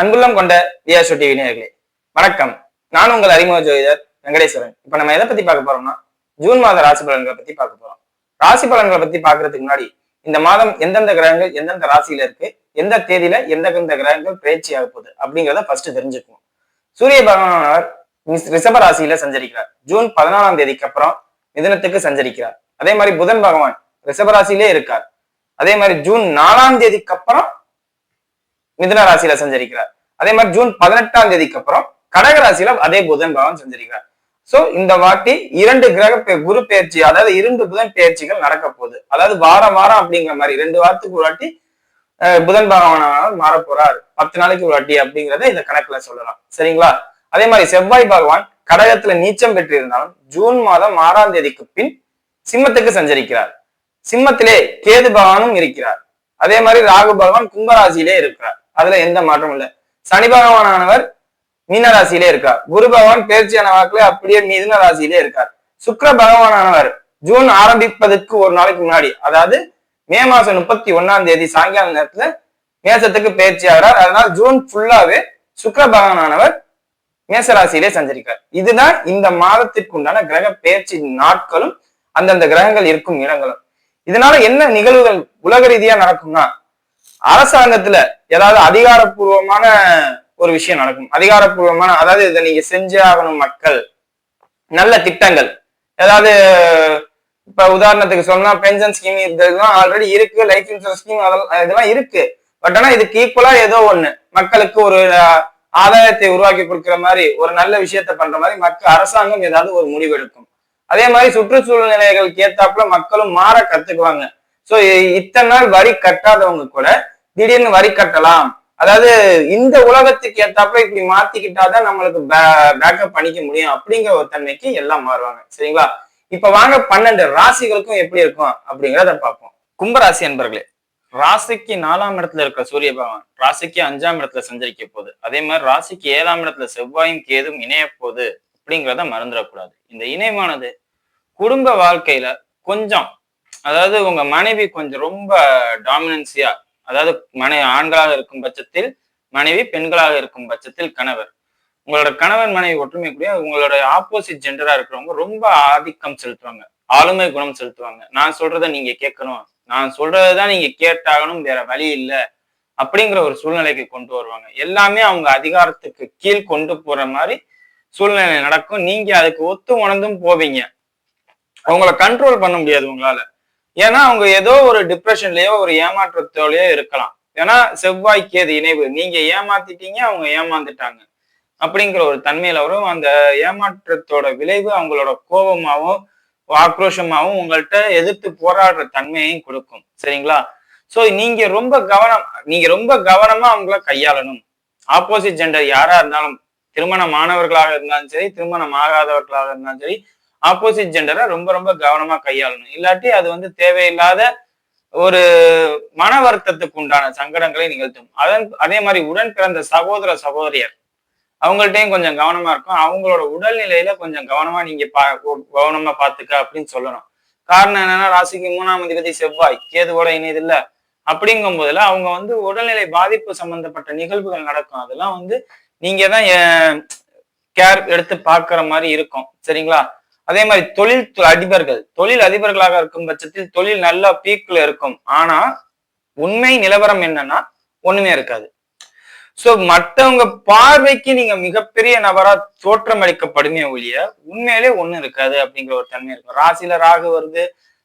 அன்புள்ளம் கொண்ட வியாசு டிவி நேர்களே வணக்கம். நான் உங்கள் அறிமுக ஜோதிடர் வெங்கடேஸ்வரன். இப்ப நம்ம எதை பத்தி பார்க்க போறோம்னா ஜூன் மாத ராசி பலன்களை பத்தி பார்க்க போறோம். ராசி பலன்களை பத்தி பாக்குறதுக்கு முன்னாடி இந்த மாதம் எந்தெந்த கிரகங்கள் எந்தெந்த ராசியில இருக்கு எந்த தேதியில எந்தெந்த கிரகங்கள் பயிற்சி ஆக போகுது அப்படிங்கிறத ஃபர்ஸ்ட் தெரிஞ்சுக்குவோம். சூரிய பகவானவர் ரிஷப ராசியில சஞ்சரிக்கிறார். ஜூன் பதினாலாம் தேதிக்கு அப்புறம் மிதனத்துக்கு சஞ்சரிக்கிறார். அதே மாதிரி புதன் பகவான் ரிஷப ராசியிலே இருக்கார். அதே மாதிரி ஜூன் நாலாம் தேதிக்கு அப்புறம் மிதுன ராசியில சஞ்சரிக்கிறார். அதே மாதிரி ஜூன் பதினெட்டாம் தேதிக்கு அப்புறம் கடக ராசியில அதே புதன் பகவான் சஞ்சரிக்கிறார். சோ இந்த வாட்டி இரண்டு கிரக குரு பயிற்சி அதாவது இரண்டு புதன் பெயர்ச்சிகள் நடக்க போகுது. அதாவது வாரம் வாரம் அப்படிங்கிற மாதிரி ரெண்டு வாரத்துக்கு ஒரு வாட்டி புதன் பகவான் மாற போறார் பத்து நாளைக்கு ஒரு வாட்டி அப்படிங்கிறத இந்த கணக்குல சொல்லலாம். சரிங்களா? அதே மாதிரி செவ்வாய் பகவான் கடகத்துல நீச்சம் பெற்றிருந்தாலும் ஜூன் மாதம் ஆறாம் தேதிக்கு பின் சிம்மத்துக்கு சஞ்சரிக்கிறார். சிம்மத்திலே கேது பகவானும் இருக்கிறார். அதே மாதிரி ராகு பகவான் கும்பராசியிலே இருக்கிறார். அதுல எந்த மாற்றமும் இல்லை. சனி பகவானவர் மீன ராசியிலே இருக்கார். குரு பகவான் பேர்ச்சியான வாக்குல அப்படியே மிதுன ராசியிலே இருக்கார். சுக்கர பகவானவர் ஜூன் ஆரம்பிப்பதற்கு ஒரு நாளைக்கு முன்னாடி அதாவது மே மாசம் முப்பத்தி ஒன்னாம் தேதி சாயங்கால நேரத்துல மேசத்துக்கு பயிற்சி ஆகிறார். அதனால் ஜூன் ஃபுல்லாவே சுக்கிர பகவானானவர் மேசராசியிலே சஞ்சரிக்கார் இதுதான் இந்த மாதத்திற்கு உண்டான கிரக பயிற்சி நாட்களும் அந்தந்த கிரகங்கள் இருக்கும் இடங்களும். இதனால என்ன நிகழ்வுகள் உலக ரீதியா நடக்கும்னா அரசாங்கத்துல ஏதாவது அதிகாரப்பூர்வமான ஒரு விஷயம் நடக்கும். அதிகாரப்பூர்வமான அதாவது இதை நீங்க செஞ்சே ஆகணும் மக்கள். நல்ல திட்டங்கள். ஏதாவது இப்ப உதாரணத்துக்கு சொன்னா பென்ஷன் ஸ்கீம் இதெல்லாம் ஆல்ரெடி இருக்கு லைஃப் இன்சூரன்ஸ் ஸ்கீம் அதெல்லாம் இதெல்லாம் இருக்கு. பட் ஆனா இதுக்கு ஈக்குவலா ஏதோ ஒண்ணு. மக்களுக்கு ஒரு ஆதாயத்தை உருவாக்கி கொடுக்கிற மாதிரி ஒரு நல்ல விஷயத்த பண்ற மாதிரி மக்கள் அரசாங்கம் ஏதாவது ஒரு முடிவு எடுக்கும் அதே மாதிரி சுற்றுச்சூழல் நிலைகளுக்கு ஏத்தாப்புல மக்களும் மாற கத்துக்குவாங்க. சோ இத்தனை நாள் வரி கட்டாதவங்க கூட திடீர்னு வரி கட்டலாம். அதாவது இந்த உலகத்துக்கு ஏத்தாப்புல இப்படி மாத்திக்கிட்டாதான் நம்மளுக்கு பேக்கப் பண்ணிக்க முடியும் அப்படிங்கிற ஒரு தன்மைக்கு எல்லாம் மாறுவாங்க. சரிங்களா? இப்ப வாங்க பன்னெண்டு ராசிகளுக்கும் எப்படி இருக்கும் அப்படிங்கிறத பார்ப்போம். கும்பராசி அன்பர்களே ராசிக்கு நாலாம் இடத்துல இருக்கிற சூரிய பகவான் ராசிக்கு அஞ்சாம் இடத்துல சஞ்சரிக்க போகுது. அதே மாதிரி ராசிக்கு ஏழாம் இடத்துல செவ்வாயும் கேதும் இணைய போகுது அப்படிங்கிறத மறந்துடக்கூடாது. இந்த இணைவானது குடும்ப வாழ்க்கையில கொஞ்சம் அதாவது உங்க மனைவி கொஞ்சம் ரொம்ப டாமினன்சியா அதாவது மனை ஆண்களாக இருக்கும் பட்சத்தில் மனைவி பெண்களாக இருக்கும் பட்சத்தில் கணவர். உங்களோட கணவன் மனைவி ஒற்றுமை கூடிய உங்களோட ஆப்போசிட் ஜெண்டரா இருக்கிறவங்க ரொம்ப ஆதிக்கம் செலுத்துவாங்க. ஆளுமை குணம் செலுத்துவாங்க. நான் சொல்றத நீங்க கேட்கணும். நான் சொல்றதுதான் நீங்க கேட்டாகணும் வேற வழி இல்லை அப்படிங்கிற ஒரு சூழ்நிலைக்கு கொண்டு வருவாங்க. எல்லாமே அவங்க அதிகாரத்துக்கு கீழ் கொண்டு போற மாதிரி சூழ்நிலை நடக்கும். நீங்க அதுக்கு ஒத்து உணர்ந்தும் போவீங்க. அவங்கள கண்ட்ரோல் பண்ண முடியாது உங்களால. ஏன்னா அவங்க ஏதோ ஒரு டிப்ரெஷன்லயோ ஒரு ஏமாற்றத்தோலயோ இருக்கலாம். ஏன்னா செவ்வாய்க்கு அது இணைவு. நீங்க ஏமாத்திட்டீங்க அவங்க ஏமாந்துட்டாங்க. அப்படிங்கிற ஒரு தன்மையில வரும் அந்த ஏமாற்றத்தோட விளைவு அவங்களோட கோபமாகவும் ஆக்ரோஷமாவும் உங்கள்கிட்ட எதிர்த்து போராடுற தன்மையையும் கொடுக்கும். சரிங்களா? சோ நீங்க ரொம்ப கவனம் நீங்க ரொம்ப கவனமா அவங்கள கையாளணும். ஆப்போசிட் ஜெண்டர் யாரா இருந்தாலும் திருமணமானவர்களாக இருந்தாலும் சரி திருமணம் ஆகாதவர்களாக இருந்தாலும் சரி ஆப்போசிட் ஜெண்டரை ரொம்ப ரொம்ப கவனமா கையாளணும். இல்லாட்டி அது வந்து தேவையில்லாத ஒரு மன வருத்தத்துக்கு உண்டான சங்கடங்களை நிகழ்த்தும். அதன் அதே மாதிரி உடன் பிறந்த சகோதர சகோதரியர் அவங்கள்ட்டையும் கொஞ்சம் கவனமா இருக்கும். அவங்களோட உடல்நிலையில கொஞ்சம் கவனமா நீங்க பா கவனமா பாத்துக்க அப்படின்னு சொல்லணும். காரணம் என்னன்னா ராசிக்கு மூணாம் அதிபதி செவ்வாய் கேதுவோட இணையது இல்ல அப்படிங்கும் போதுல அவங்க வந்து உடல்நிலை பாதிப்பு சம்பந்தப்பட்ட நிகழ்வுகள் நடக்கும். அதெல்லாம் வந்து நீங்க தான் கேர் எடுத்து பாக்குற மாதிரி இருக்கும். சரிங்களா? அதே மாதிரி தொழில் அதிபர்கள். தொழில் அதிபர்களாக இருக்கும் பட்சத்தில் தொழில் நல்லா பீக்ல இருக்கும். ஆனா உண்மை நிலவரம் என்னன்னா ஒண்ணுமே இருக்காது. சோ மத்தவங்க பார்வைக்கு நீங்க மிகப்பெரிய நபரா தோற்றமளிக்கப்படுமே ஒழிய உண்மையிலே ஒண்ணும் இருக்காது அப்படிங்கிற ஒரு தன்மை இருக்கும். ராசியில ராகு வருது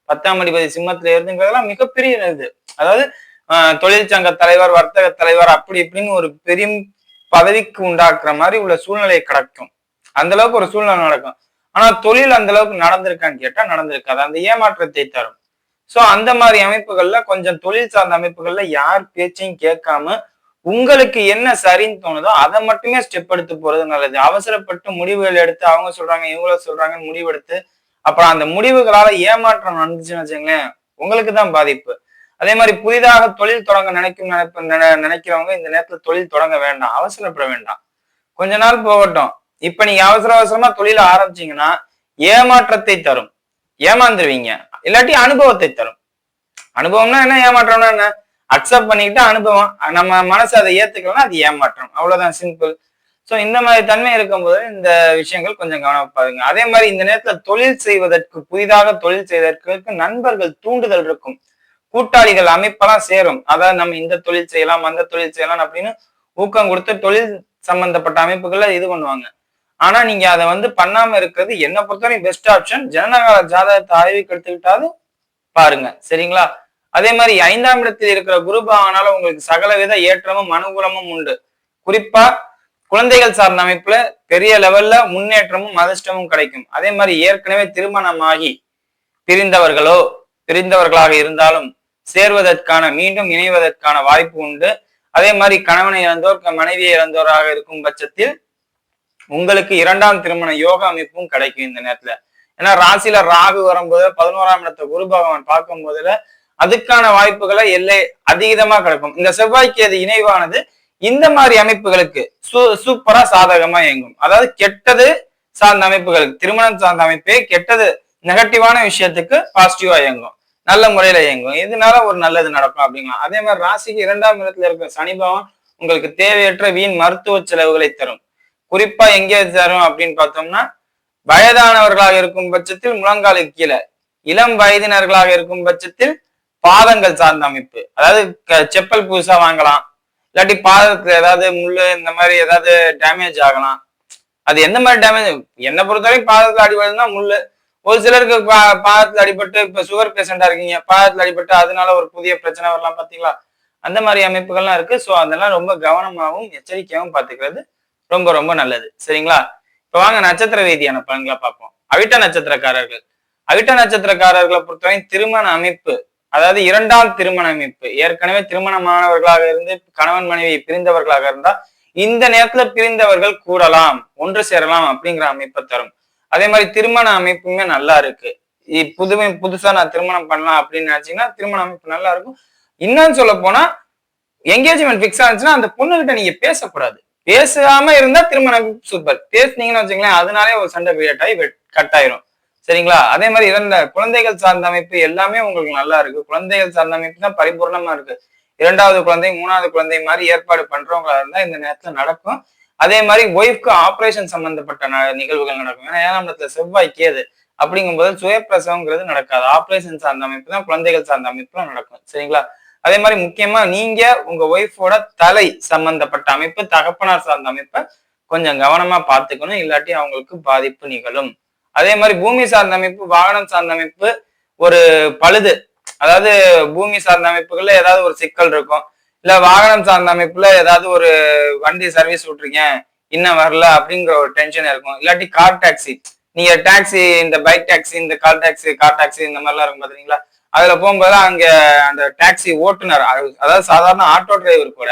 பத்தாம் அதிபதி சிம்மத்துல இருந்துங்கிறதெல்லாம் மிகப்பெரிய இது. அதாவது ஆஹ், தொழிற்சங்க தலைவர் வர்த்தக தலைவர் அப்படி இப்படின்னு ஒரு பெரிய பதவிக்கு உண்டாக்குற மாதிரி உள்ள சூழ்நிலை கிடைக்கும். அந்த அளவுக்கு ஒரு சூழ்நிலை நடக்கும். ஆனா தொழில் அந்த அளவுக்கு நடந்திருக்கான்னு கேட்டா நடந்திருக்காது. அந்த ஏமாற்றத்தை தரும். சோ அந்த மாதிரி அமைப்புகள்ல கொஞ்சம் தொழில் சார்ந்த அமைப்புகள்ல யார் பேச்சையும் கேட்காம உங்களுக்கு என்ன சரின்னு தோணுதோ அதை மட்டுமே ஸ்டெப் எடுத்து போறது நல்லது. அவசரப்பட்டு முடிவுகள் எடுத்து அவங்க சொல்றாங்க இவங்கள சொல்றாங்கன்னு முடிவெடுத்து அப்புறம் அந்த முடிவுகளால ஏமாற்றம் நடந்துச்சுன்னு வச்சுங்களேன் உங்களுக்கு தான் பாதிப்பு. அதே மாதிரி புதிதாக தொழில் தொடங்க நினைக்கும் நினைப்ப நினை- நினைக்கிறவங்க இந்த நேரத்துல தொழில் தொடங்க வேண்டாம் அவசரப்பட வேண்டாம். கொஞ்ச நாள் போகட்டும். இப்ப நீங்க அவசர அவசரமா தொழில ஆரம்பிச்சீங்கன்னா ஏமாற்றத்தை தரும். ஏமாந்துருவீங்க. இல்லாட்டி அனுபவத்தை தரும். அனுபவம்னா என்ன? ஏமாற்றம்னா என்ன? அக்செப்ட் பண்ணிக்கிட்டு அனுபவம். நம்ம மனசு அதை ஏத்துக்கலாம் அது ஏமாற்றம். அவ்வளவுதான் சிம்பிள் ஸோ இந்த மாதிரி தன்மை இருக்கும்போது இந்த விஷயங்கள் கொஞ்சம் கவனம் பாருங்க. அதே மாதிரி இந்த நேரத்துல தொழில் செய்வதற்கு புதிதாக தொழில் செய்வதற்கு நண்பர்கள் தூண்டுதல் இருக்கும். கூட்டாளிகள் அமைப்பெல்லாம் சேரும். அதாவது நம்ம இந்த தொழில் செய்யலாம் அந்த தொழில் செய்யலாம் அப்படின்னு ஊக்கம் கொடுத்து தொழில் சம்பந்தப்பட்ட அமைப்புகள்ல இது பண்ணுவாங்க. ஆனா நீங்க அதை வந்து பண்ணாம இருக்கிறது என்ன பொறுத்தவரை பெஸ்ட் ஆப்ஷன் ஜனநகால ஜாதகத்தை ஆய்வுக்கு எடுத்துக்கிட்டாலும் பாருங்க. சரிங்களா? அதே மாதிரி ஐந்தாம் இடத்தில் இருக்கிற குரு ஆனாலும் உங்களுக்கு சகலவித ஏற்றமும் அனுகூலமும் உண்டு. குறிப்பா குழந்தைகள் சார்ந்த அமைப்புல பெரிய லெவல்ல முன்னேற்றமும் அதிர்ஷ்டமும் கிடைக்கும். அதே மாதிரி ஏற்கனவே திருமணமாகி பிரிந்தவர்களோ பிரிந்தவர்களாக இருந்தாலும் சேர்வதற்கான மீண்டும் இணைவதற்கான வாய்ப்பு உண்டு. அதே மாதிரி கணவனை இழந்தோர் மனைவியை இழந்தோராக இருக்கும் பட்சத்தில் உங்களுக்கு இரண்டாம் திருமண யோக அமைப்பும் கிடைக்கும் இந்த நேரத்துல. ஏன்னா ராசியில ராகு வரும்போது பதினோராம் இடத்தை குரு பகவான் பார்க்கும் போதுல அதுக்கான வாய்ப்புகளை எல்லை அதிகமா கிடைக்கும். இந்த செவ்வாய்க்கு அது இணைவானது இந்த மாதிரி அமைப்புகளுக்கு சூ சூப்பரா சாதகமா இயங்கும். அதாவது கெட்டது சார்ந்த அமைப்புகளுக்கு திருமணம் சார்ந்த அமைப்பே கெட்டது நெகட்டிவான விஷயத்துக்கு பாசிட்டிவா இயங்கும். நல்ல முறையில இயங்கும். இதனால ஒரு நல்லது நடக்கும் அப்படிங்களா அதே மாதிரி ராசிக்கு இரண்டாம் இடத்துல இருக்கிற சனி பகவான் உங்களுக்கு தேவையற்ற வீண் மருத்துவ செலவுகளை தரும். குறிப்பா எங்கே தரும் அப்படின்னு பார்த்தோம்னா வயதானவர்களாக இருக்கும் பட்சத்தில் முழங்காலுக்கு கீழே இளம் வயதினர்களாக இருக்கும் பட்சத்தில் பாதங்கள் சார்ந்த அமைப்பு. அதாவது செப்பல் புதுசா வாங்கலாம். இல்லாட்டி பாதத்துல ஏதாவது முள்ளு இந்த மாதிரி ஏதாவது டேமேஜ் ஆகலாம். அது எந்த மாதிரி டேமேஜ் என்னை பொறுத்தவரைக்கும் பாதத்துல அடிபடுதுன்னா முள்ளு. ஒரு சிலருக்கு பா பாதத்துல அடிபட்டு இப்ப சுகர் பேஷண்டா இருக்கீங்க. பாதத்துல அடிபட்டு அதனால ஒரு புதிய பிரச்சனை வரலாம் பாத்தீங்களா அந்த மாதிரி அமைப்புகள்லாம் இருக்கு. ஸோ அதெல்லாம் ரொம்ப கவனமாகவும் எச்சரிக்கையாகவும் பாத்துக்கிறது ரொம்ப ரொம்ப நல்லது. சரிங்களா? இப்போ வாங்க நட்சத்திர ரீதியான பலன்களை பார்ப்போம். அவிட்ட நட்சத்திரக்காரர்கள். அவிட்ட நட்சத்திரக்காரர்களை பொறுத்தவரை திருமண அமைப்பு அதாவது இரண்டாம் திருமண அமைப்பு ஏற்கனவே திருமணமானவர்களாக இருந்து கணவன் மனைவி பிரிந்தவர்களாக இருந்தா இந்த நேரத்துல பிரிந்தவர்கள் கூடலாம் ஒன்று சேரலாம் அப்படிங்கிற அமைப்பை தரும். அதே மாதிரி திருமண அமைப்புமே நல்லா இருக்கு. புதுமை புதுசா நான் திருமணம் பண்ணலாம் அப்படின்னு நினைச்சீங்கன்னா திருமண அமைப்பு நல்லா இருக்கும். இன்னும் சொல்ல போனா என்கேஜ்மெண்ட் பிக்ஸ் ஆச்சுன்னா அந்த பொண்ணுகிட்ட நீங்க பேசக்கூடாது. பேசாம இருந்தா திருமணம் சூப்பர் பேசுனீங்கன்னு வச்சுங்களேன் அதனாலே ஒரு சண்டை கிரியேட் ஆகி கட் ஆயிரும். சரிங்களா? அதே மாதிரி இரண்ட குழந்தைகள் சார்ந்த அமைப்பு எல்லாமே உங்களுக்கு நல்லா இருக்கு. குழந்தைகள் சார்ந்த அமைப்பு தான் பரிபூர்ணமா இருக்கு. இரண்டாவது குழந்தை மூணாவது குழந்தை மாதிரி ஏற்பாடு பண்றவங்களா இருந்தா இந்த நேரத்துல நடக்கும். அதே மாதிரி ஒய்ஃப்க்கு ஆப்ரேஷன் சம்பந்தப்பட்ட நிகழ்வுகள் நடக்கும். ஏன்னா ஏழாம் இடத்துல செவ்வாய் கேது அப்படிங்கும்போது சுயப்பிரசவங்கிறது நடக்காது. ஆப்ரேஷன் சார்ந்த அமைப்பு தான் குழந்தைகள் சார்ந்த அமைப்புலாம் நடக்கும். சரிங்களா? அதே மாதிரி முக்கியமா நீங்க உங்க ஒய்ஃபோட தலை சம்பந்தப்பட்ட அமைப்பு தகப்பனார் சார்ந்த அமைப்பை கொஞ்சம் கவனமா பார்த்துக்கணும். இல்லாட்டி அவங்களுக்கு பாதிப்பு நிகழும். அதே மாதிரி பூமி சார்ந்த அமைப்பு வாகனம் சார்ந்த அமைப்பு ஒரு பழுது. அதாவது பூமி சார்ந்த அமைப்புகள்ல ஏதாவது ஒரு சிக்கல் இருக்கும். இல்ல வாகனம் சார்ந்த அமைப்புல ஏதாவது ஒரு வண்டி சர்வீஸ் விட்டுருக்கேன் இன்னும் வரல அப்படிங்கிற ஒரு டென்ஷன் இருக்கும். இல்லாட்டி கார் டாக்ஸி நீங்க டாக்ஸி இந்த பைக் டாக்ஸி இந்த கார் டாக்ஸி கார் டாக்ஸி இந்த மாதிரிலாம் இருக்கும் பாத்தீங்களா? அதுல போகும்போது அங்க அந்த டாக்ஸி ஓட்டுநர் அதாவது சாதாரண ஆட்டோ டிரைவர் கூட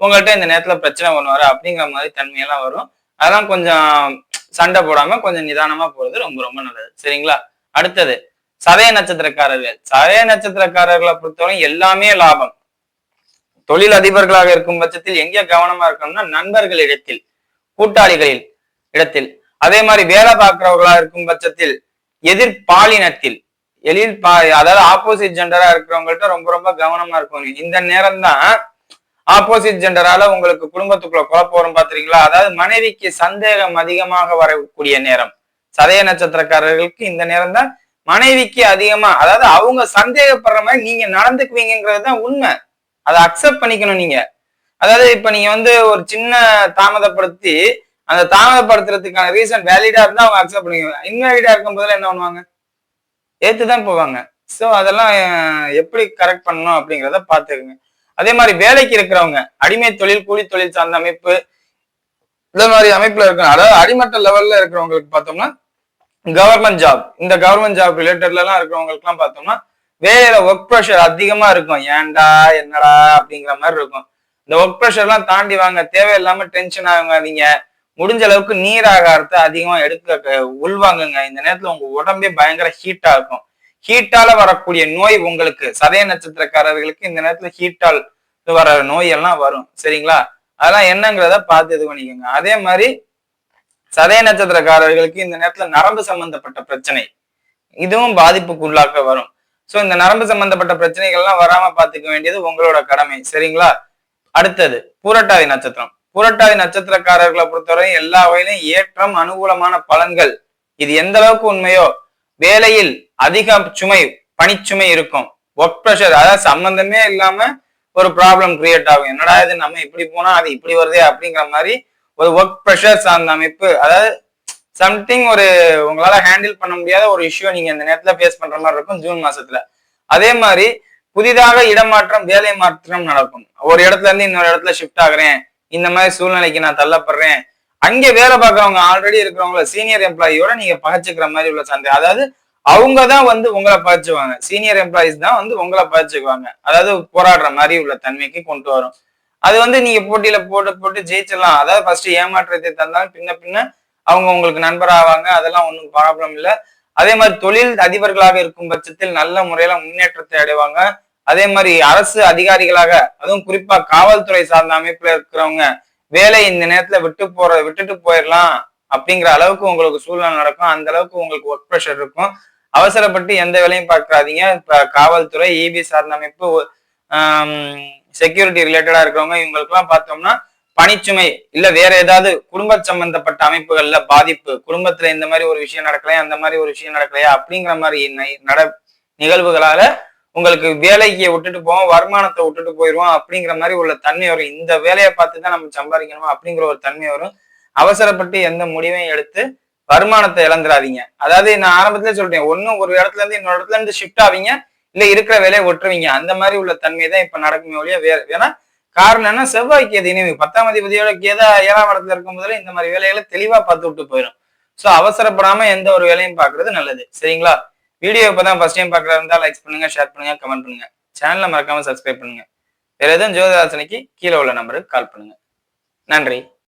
உங்கள்கிட்ட இந்த நேரத்துல பிரச்சனை பண்ணுவாரு அப்படிங்கிற மாதிரி தன்மையெல்லாம் வரும். அதெல்லாம் கொஞ்சம் சண்டை போடாம கொஞ்சம் நிதானமா போறது ரொம்ப ரொம்ப நல்லது. சரிங்களா? அடுத்தது சதய நட்சத்திரக்காரர்கள். சதய நட்சத்திரக்காரர்களை பொறுத்தவரை எல்லாமே லாபம். தொழில் அதிபர்களாக இருக்கும் பட்சத்தில் எங்கே கவனமா இருக்கணும்னா நண்பர்கள் இடத்தில் கூட்டாளிகளில் இடத்தில். அதே மாதிரி வேலை பார்க்கிறவர்களா இருக்கும் பட்சத்தில் எதிர்பாலினத்தில் எழில் பா அதாவது ஆப்போசிட் ஜெண்டரா இருக்கிறவங்கள்ட்ட ரொம்ப ரொம்ப கவனமா இருக்கும் இந்த நேரம் தான் ஆப்போசிட் ஜெண்டரால உங்களுக்கு குடும்பத்துக்குள்ள குழப்பம் வரும் பாத்துறீங்களா அதாவது மனைவிக்கு சந்தேகம் அதிகமாக வரக்கூடிய நேரம். சதய நட்சத்திரக்காரர்களுக்கு இந்த நேரம் தான் மனைவிக்கு அதிகமா அதாவது அவங்க சந்தேகப்படுற மாதிரி நீங்க நடந்துக்குவீங்கிறது தான் உண்மை. அதை அக்செப்ட் பண்ணிக்கணும் நீங்க. அதாவது இப்ப நீங்க வந்து ஒரு சின்ன தாமதப்படுத்தி அந்த தாமதப்படுத்துறதுக்கான ரீசன் வேலிடா இருந்தா அவங்க அக்செப்ட் பண்ணிக்கணும் இன்வேலிடா இருக்கும் போதுல என்ன பண்ணுவாங்க? ஏற்றுதான் போவாங்க. ஸோ அதெல்லாம் எப்படி கரெக்ட் பண்ணணும் அப்படிங்கிறத பார்த்துக்குங்க. அதே மாதிரி வேலைக்கு இருக்கிறவங்க அடிமை தொழில் கூலி தொழில் சார்ந்த அமைப்பு இந்த மாதிரி அமைப்புல இருக்க அதாவது அடிமட்ட லெவல்ல இருக்கிறவங்களுக்கு பார்த்தோம்னா கவர்மெண்ட் ஜாப் இந்த கவர்மெண்ட் ஜாப் ரிலேட்டட்ல எல்லாம் இருக்கிறவங்களுக்குலாம் பார்த்தோம்னா வேலையில ஒர்க் ப்ரெஷர் அதிகமா இருக்கும். ஏன்டா என்னடா அப்படிங்கிற மாதிரி இருக்கும். இந்த ஒர்க் ப்ரெஷர்லாம் தாண்டி வாங்க தேவையில்லாம டென்ஷன் ஆகாதீங்க. முடிஞ்ச அளவுக்கு நீர் ஆகாரத்தை அதிகமா எடுக்க உள்வாங்குங்க. இந்த நேரத்துல உங்க உடம்பே பயங்கர ஹீட்டா இருக்கும். ஹீட்டால வரக்கூடிய நோய் உங்களுக்கு சதய நட்சத்திரக்காரர்களுக்கு இந்த நேரத்துல ஹீட்டால் வர நோய் எல்லாம் வரும். சரிங்களா? அதெல்லாம் என்னங்கிறத பார்த்து இது பண்ணிக்கோங்க. அதே மாதிரி சதய நட்சத்திரக்காரர்களுக்கு இந்த நேரத்துல நரம்பு சம்பந்தப்பட்ட பிரச்சனை இதுவும் பாதிப்புக்கு உள்ளாக்க வரும். ஸோ இந்த நரம்பு சம்பந்தப்பட்ட பிரச்சனைகள்லாம் வராம பார்த்துக்க வேண்டியது உங்களோட கடமை. சரிங்களா? அடுத்தது பூரட்டாதி நட்சத்திரம். புரட்டாதி நட்சத்திரக்காரர்களை பொறுத்தவரை எல்லா வகையிலும் ஏற்றம் அனுகூலமான பலன்கள். இது எந்த அளவுக்கு உண்மையோ வேலையில் அதிக சுமை பணிச்சுமை இருக்கும். ஒர்க் ப்ரெஷர் அதாவது சம்பந்தமே இல்லாம ஒரு ப்ராப்ளம் கிரியேட் ஆகும். என்னடா இது நம்ம இப்படி போனா அது இப்படி வருதே அப்படிங்கிற மாதிரி ஒரு ஒர்க் ப்ரெஷர் சார்ந்த அமைப்பு. அதாவது சம்திங் ஒரு உங்களால ஹேண்டில் பண்ண முடியாத ஒரு இஷ்யூ நீங்க இந்த நேரத்துல ஃபேஸ் பண்ற மாதிரி இருக்கும் ஜூன் மாசத்துல. அதே மாதிரி புதிதாக இடமாற்றம் வேலை மாற்றம் நடக்கும். ஒரு இடத்துல இருந்து இன்னொரு இடத்துல ஷிஃப்ட் ஆகுறேன். இந்த மாதிரி சூழ்நிலைக்கு நான் தள்ளப்படுறேன். அங்கே வேலை பார்க்கறவங்க ஆல்ரெடி இருக்கிறவங்கள சீனியர் எம்ப்ளாயியோட நீங்க பகச்சுக்கிற மாதிரி உள்ள சந்தை அதாவது அவங்க தான் வந்து உங்களை பகச்சுவாங்க சீனியர் எம்ப்ளாயிஸ் தான் வந்து உங்களை பகிச்சுக்குவாங்க. அதாவது போராடுற மாதிரி உள்ள தன்மைக்கு கொண்டு வரும். அது வந்து நீங்க போட்டியில போட்டு போட்டு ஜெயிச்சிடலாம். அதாவது ஃபர்ஸ்ட் ஏமாற்றத்தை தந்தாலும் பின்ன பின்ன அவங்க உங்களுக்கு நண்பர் ஆவாங்க. அதெல்லாம் ஒன்றும் ப்ராப்ளம் இல்லை. அதே மாதிரி தொழில் அதிபர்களாக இருக்கும் பட்சத்தில் நல்ல முறையில முன்னேற்றத்தை அடைவாங்க. அதே மாதிரி அரசு அதிகாரிகளாக அதுவும் குறிப்பா காவல்துறை சார்ந்த அமைப்புல இருக்கிறவங்க வேலை இந்த நேரத்துல விட்டு போற விட்டுட்டு போயிடலாம் அப்படிங்கிற அளவுக்கு உங்களுக்கு சூழ்நிலை நடக்கும். அந்த அளவுக்கு உங்களுக்கு ஒர்க் ப்ரெஷர் இருக்கும். அவசரப்பட்டு எந்த வேலையும் பார்க்காதீங்க. இப்ப காவல்துறை இபி சார்ந்த அமைப்பு செக்யூரிட்டி ரிலேட்டடா இருக்கிறவங்க இவங்களுக்குலாம் பார்த்தோம்னா பணிச்சுமை இல்ல வேற ஏதாவது குடும்ப சம்பந்தப்பட்ட அமைப்புகள்ல பாதிப்பு குடும்பத்துல இந்த மாதிரி ஒரு விஷயம் நடக்கலையா அந்த மாதிரி ஒரு விஷயம் நடக்கலையா அப்படிங்கிற மாதிரி நட நிகழ்வுகளால உங்களுக்கு வேலைக்கு விட்டுட்டு போவோம் வருமானத்தை விட்டுட்டு போயிடுவோம் அப்படிங்கிற மாதிரி உள்ள தன்மை வரும். இந்த வேலையை பார்த்து தான் நம்ம சம்பாதிக்கணுமா அப்படிங்கிற ஒரு தன்மை வரும். அவசரப்பட்டு எந்த முடிவையும் எடுத்து வருமானத்தை இழந்துடாதீங்க அதாவது நான் ஆரம்பத்திலே சொல்றேன் ஒன்னும் ஒரு இடத்துல இருந்து இன்னொரு இடத்துல இருந்து ஷிஃப்ட் ஆவீங்க இல்ல இருக்கிற வேலையை ஒட்டுருவீங்க அந்த மாதிரி உள்ள தன்மை தான் இப்ப நடக்குமே ஒழிய வேற ஏன்னா காரணம் என்ன? செவ்வாய் கேது இணைவு. பத்தாம் அதிபதியோட கேதா ஏழாம் இடத்துல இருக்கும் போதுல இந்த மாதிரி வேலைகளை தெளிவா பார்த்து விட்டு போயிடும் சோ அவசரப்படாம எந்த ஒரு வேலையும் பாக்குறது நல்லது. சரிங்களா? வீடியோ இப்பதான் ஃபர்ஸ்ட் டைம் பாக்குறதா இருந்தால் லைக் பண்ணுங்க ஷேர் பண்ணுங்க கமெண்ட் பண்ணுங்க. சேனலை மறக்காம சப்ஸ்கிரைப் பண்ணுங்க. வேற எதுவும் ஜோதிராசனைக்கு கீழே உள்ள நம்பருக்கு கால் பண்ணுங்க. நன்றி.